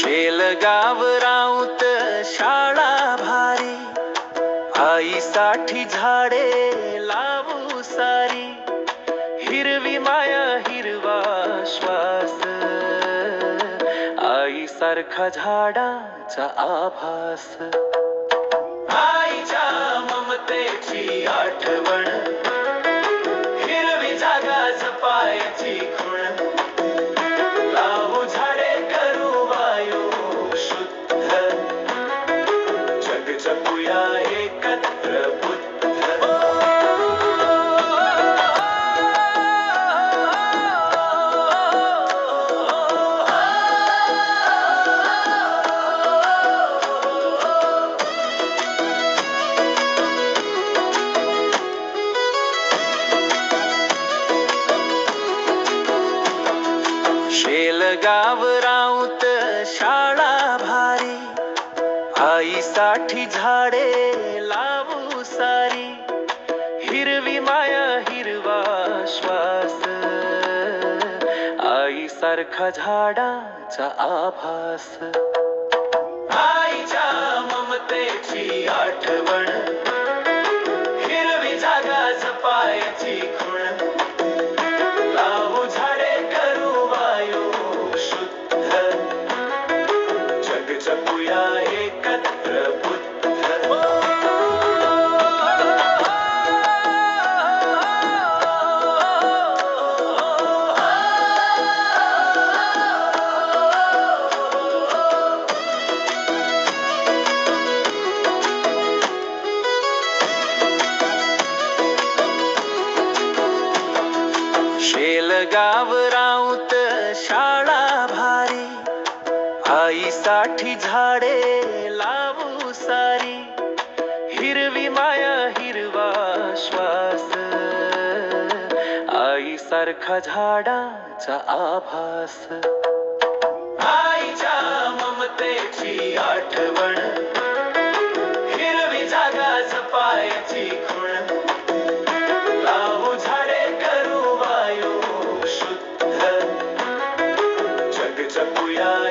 शेलगाव राऊत शाळा भारी. आईसाठी झाडे लावू सारी. हिरवी माया हिरवा श्वास. आई सारखा झाडाचा आभास. आईच्या ममतेची आठवण. गाव राऊत शाळा भारी. आईसाठी झाडे लावू सारी. हिरवी माया हिरवा श्वास. आई सारखा झाडाचा आभास. आईच्या ममतेची आठवण. हिरवी जागा जपायची जपूया एकत्र बुद्ध शेलगाव राऊत आईसाठी झाडे लावू सारी. हिरवी माया हिरवा श्वास. आई सारखा झाडाचा आभास. आईच्या ममतेची आठवण. या